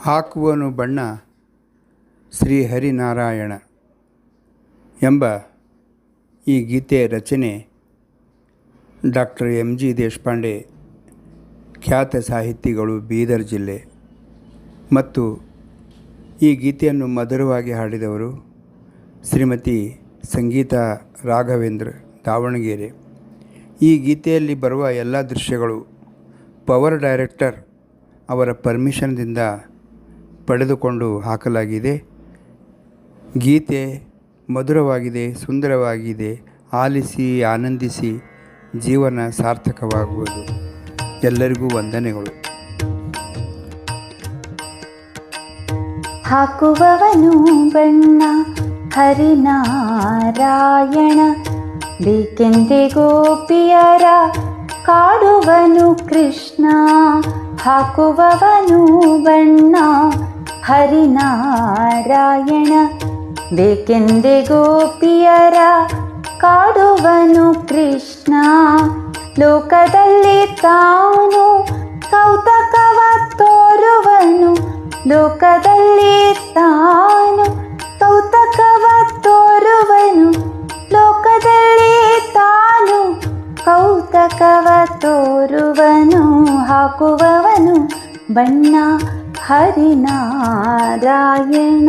ಹಾಕುವನು ಬಣ್ಣ ಶ್ರೀ ಹರಿನಾರಾಯಣ ಎಂಬ ಈ ಗೀತೆ ರಚನೆ ಡಾಕ್ಟರ್ ಎಂ ಜಿ ದೇಶಪಾಂಡೆ, ಖ್ಯಾತ ಸಾಹಿತಿಗಳು ಬೀದರ್ ಜಿಲ್ಲೆ. ಮತ್ತು ಈ ಗೀತೆಯನ್ನು ಮಧುರವಾಗಿ ಹಾಡಿದವರು ಶ್ರೀಮತಿ ಸಂಗೀತ ರಾಘವೇಂದ್ರ ದಾವಣಗೆರೆ. ಈ ಗೀತೆಯಲ್ಲಿ ಬರುವ ಎಲ್ಲ ದೃಶ್ಯಗಳು ಪವರ್ ಡೈರೆಕ್ಟರ್ ಅವರ ಪರ್ಮಿಷನ್ದಿಂದ ಪಡೆದುಕೊಂಡು ಹಾಕಲಾಗಿದೆ. ಗೀತೆ ಮಧುರವಾಗಿದೆ, ಸುಂದರವಾಗಿದೆ. ಆಲಿಸಿ, ಆನಂದಿಸಿ, ಜೀವನ ಸಾರ್ಥಕವಾಗುವುದು. ಎಲ್ಲರಿಗೂ ವಂದನೆಗಳು. ಹಾಕುವವನು ಬಣ್ಣ, ಹರಿನಾರಾಯಣ. ಬೇಕೆಂದೇ ಗೋಪಿಯರ ಕಾಡುವನು ಕೃಷ್ಣ. ಹಾಕುವವನು ಬಣ್ಣ ಹರಿನಾರಾಯಣ. ಬೇಕೆಂದೆ ಗೋಪಿಯರ ಕಾಡುವನು ಕೃಷ್ಣ. ಲೋಕದಲ್ಲಿ ತಾನು ಹಾಕುವವನು ಬಣ್ಣ ಹರಿನಾರಾಯಣ.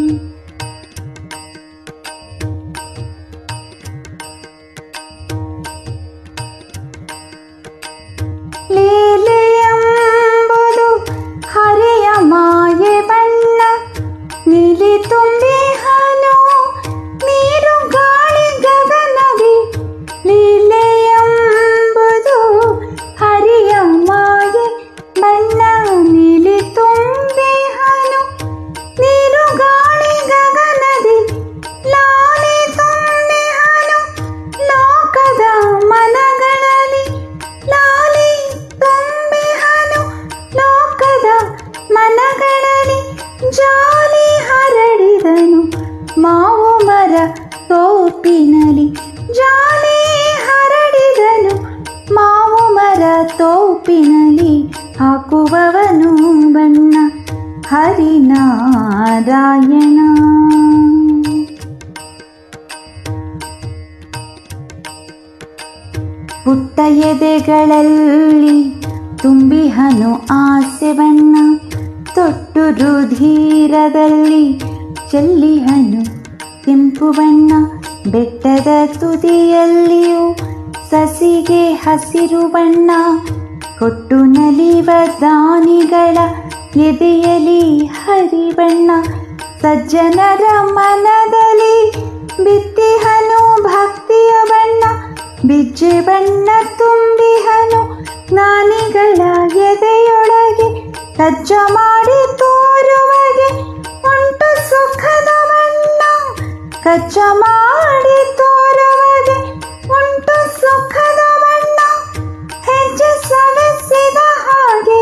ಜಾಲಿ ಹರಡಿದನು ಮಾವು ಮರ ತೋಪಿನಲಿ ಜಾಲಿ ಹರಡಿದನು ಮಾವು ಮರ ತೋಪಿನಲಿ ಹಾಕುವವನು ಬಣ್ಣ ಹರಿನಾರಾಯಣ. ಪುಟ್ಟ ಎದೆಗಳಲ್ಲಿ ತುಂಬಿಹನು ಆಸೆ ಬಣ್ಣ ತೊಟ್ಟು ರುಧೀರದಲ್ಲಿ ಚೆಲ್ಲಿಹನು ಕೆಂಪು ಬಣ್ಣ ಬೆಟ್ಟದ ತುದಿಯಲ್ಲಿಯೂ ಸಸಿಗೆ ಹಸಿರು ಬಣ್ಣ, ಕೊಟ್ಟು ನಲಿವ ದಾನಿಗಳ ಹರಿ ಬಣ್ಣ, ಸಜ್ಜನರ ಮನದಲ್ಲಿ ಬಿತ್ತಿಹನು ಭಕ್ತಿಯ ಬಣ್ಣ, ಬಿಜ್ಜೆ ಬಣ್ಣ ತುಂಬಿಹನು ಜ್ಞಾನಿಗಳ ಎದೆಯೊಳಗೆ ಸಜ್ಜ ಕಜ್ಜ ಮಾಡಿ ತೋರುವಗೆ ಉಂಟು ಸುಖದ ಬಣ್ಣ ಹೆಜ್ಜೆ ಸವೆಸಿದ ಹಾಗೆ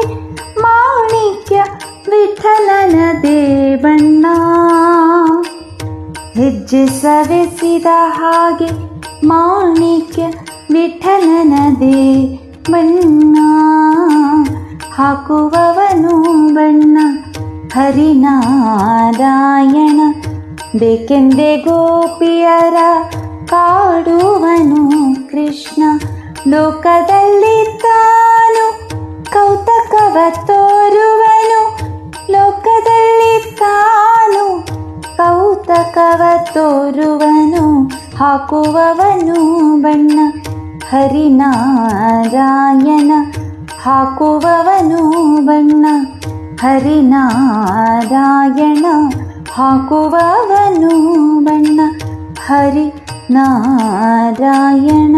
ಮಾಣಿಕ್ಯ ವಿಠಲನದೇ ಬಣ್ಣ ಹೆಜ್ಜೆ ಸವೆಸಿದ ಹಾಗೆ ಮಾಣಿಕ್ಯ ವಿಠಲನದೇ ಬಣ್ಣ ಹಾಕುವವನು ಬಣ್ಣ ಹರಿನಾರಾಯಣ ಬೇಕೆಂದೇ ಗೋಪಿಯರ बेन्दे गोप्य काड लोक कौतकव तोव ಕೌತಕವ ತೋರುವನು. ಹಾಕುವವನು ಬಣ್ಣ ಹರಿನಾರಾಯಣ. ಹಾಕುವವನು ಬಣ್ಣ ಹರಿನಾರಾಯಣ. ಹಾಕುವವನು ಬಣ್ಣ ಹರಿ ನಾರಾಯಣ